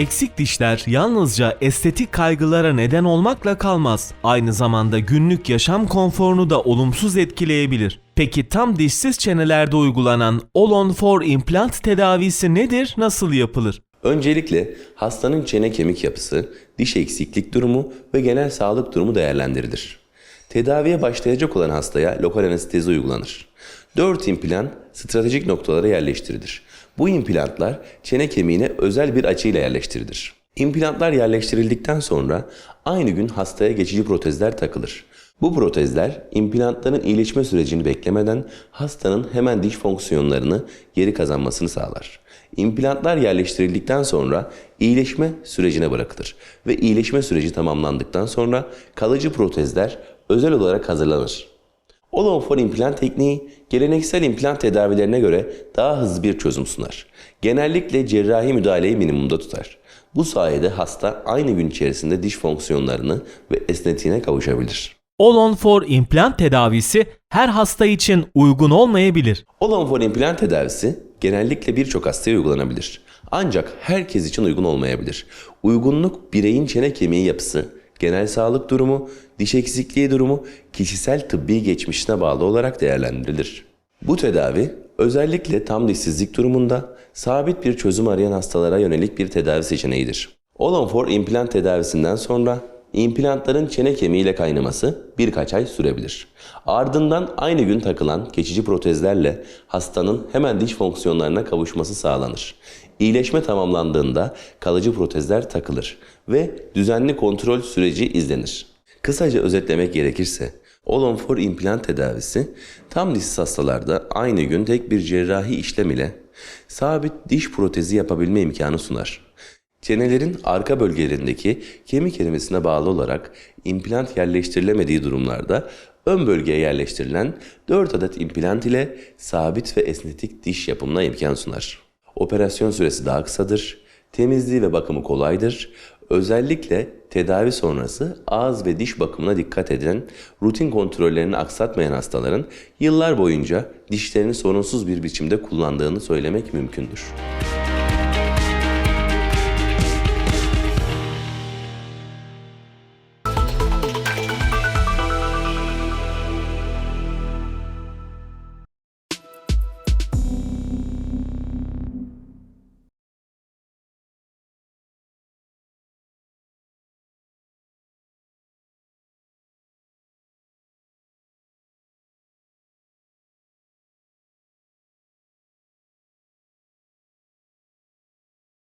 eksik dişler yalnızca estetik kaygılara neden olmakla kalmaz. Aynı zamanda günlük yaşam konforunu da olumsuz etkileyebilir. Peki tam dişsiz çenelerde uygulanan All-on-4 implant tedavisi nedir, nasıl yapılır? Öncelikle hastanın çene kemik yapısı, diş eksiklik durumu ve genel sağlık durumu değerlendirilir. Tedaviye başlayacak olan hastaya lokal anestezi uygulanır. 4 implant stratejik noktalara yerleştirilir. Bu implantlar çene kemiğine özel bir açıyla yerleştirilir. İmplantlar yerleştirildikten sonra aynı gün hastaya geçici protezler takılır. Bu protezler implantların iyileşme sürecini beklemeden hastanın hemen diş fonksiyonlarını geri kazanmasını sağlar. İmplantlar yerleştirildikten sonra iyileşme sürecine bırakılır ve iyileşme süreci tamamlandıktan sonra kalıcı protezler özel olarak hazırlanır. All-on-4 implant tekniği geleneksel implant tedavilerine göre daha hızlı bir çözüm sunar. Genellikle cerrahi müdahaleyi minimumda tutar. Bu sayede hasta aynı gün içerisinde diş fonksiyonlarını ve esnetiğine kavuşabilir. All-on-4 implant tedavisi her hasta için uygun olmayabilir. All-on-4 implant tedavisi genellikle birçok hastaya uygulanabilir. Ancak herkes için uygun olmayabilir. Uygunluk bireyin çene kemiği yapısı, genel sağlık durumu, diş eksikliği durumu, kişisel tıbbi geçmişine bağlı olarak değerlendirilir. Bu tedavi özellikle tam dişsizlik durumunda sabit bir çözüm arayan hastalara yönelik bir tedavi seçeneğidir. All-on-4 implant tedavisinden sonra implantların çene kemiğiyle kaynaması birkaç ay sürebilir. Ardından aynı gün takılan geçici protezlerle hastanın hemen diş fonksiyonlarına kavuşması sağlanır. İyileşme tamamlandığında kalıcı protezler takılır ve düzenli kontrol süreci izlenir. Kısaca özetlemek gerekirse All-on-4 implant tedavisi tam dişsiz hastalarda aynı gün tek bir cerrahi işlem ile sabit diş protezi yapabilme imkanı sunar. Çenelerin arka bölgelerindeki kemik erimesine bağlı olarak implant yerleştirilemediği durumlarda ön bölgeye yerleştirilen 4 adet implant ile sabit ve esnetik diş yapımına imkan sunar. Operasyon süresi daha kısadır, temizliği ve bakımı kolaydır. Özellikle tedavi sonrası ağız ve diş bakımına dikkat eden, rutin kontrollerini aksatmayan hastaların yıllar boyunca dişlerini sorunsuz bir biçimde kullandığını söylemek mümkündür.